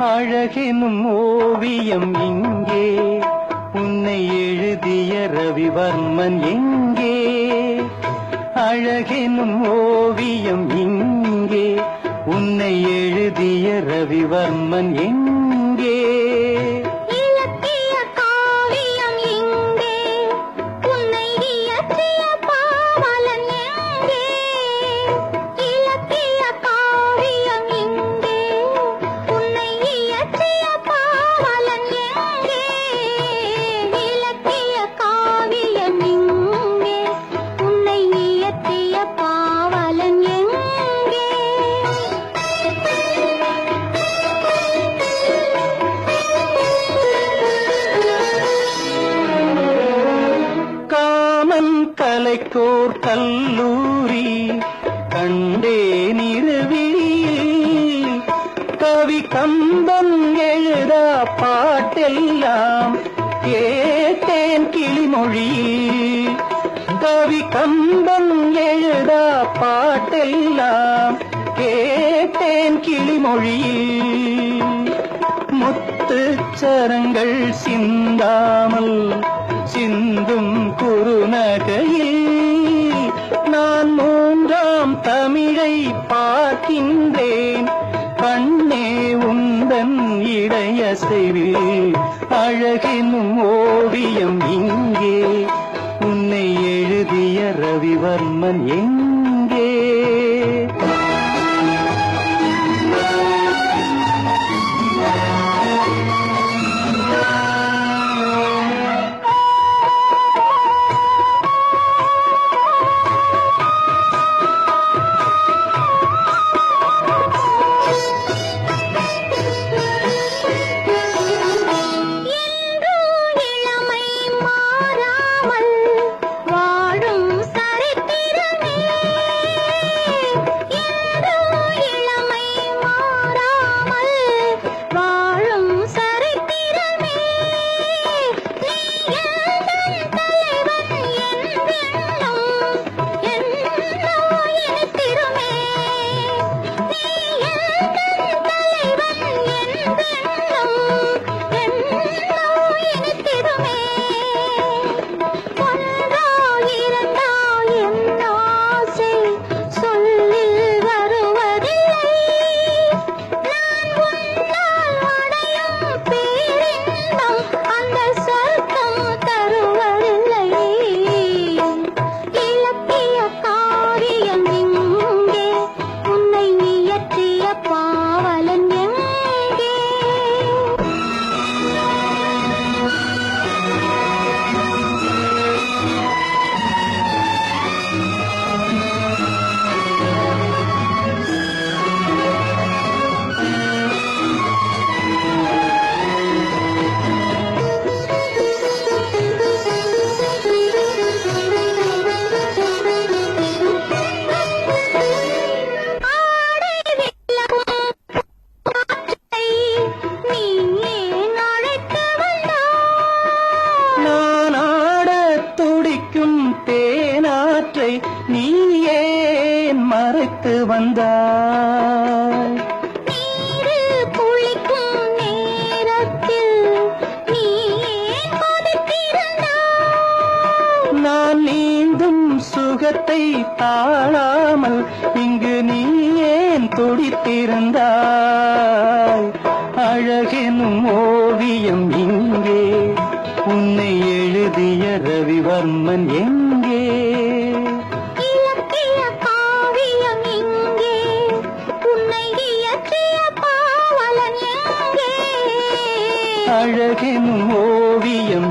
அழகெனும் ஓவியம் இங்கே. உன்னை எழுதிய ரவிவர்மன் எங்கே? அழகெனும் ஓவியம் இங்கே. உன்னை எழுதிய ரவிவர்மன் எங்கே? கலைக்கோர் கல்லூரி கண்டே நிறுவியில் கவி கம்பம் எழுதா பாட்டெல்லாம் கேட்டேன் கிளிமொழியில் கவி கம்பம் எழுதா பாட்டெல்லாம் கேட்டேன் கிளிமொழியில் முத்துச்சரங்கள் சிந்தாமல் சிந்தும் குறுநகையில் தமிழை பார்க்கின்றேன். கண்ணே உந்தன் இடையசைவில் அழகெனும் ஓவியம் இங்கே. உன்னை எழுதிய ரவிவர்மன் எங்கே? 一通没 தேனாற்றை நீ ஏன் மறைத்து வந்தாய். நான் நீந்தும் சுகத்தை தாழாமல் இங்கு நீ ஏன் துடித்திருந்தாய். அழகெனும் ஓவியம் இங்கே உன்னை எழுதிய ரவிவர்மன் எங்கே அழகெனும் ஓவியம்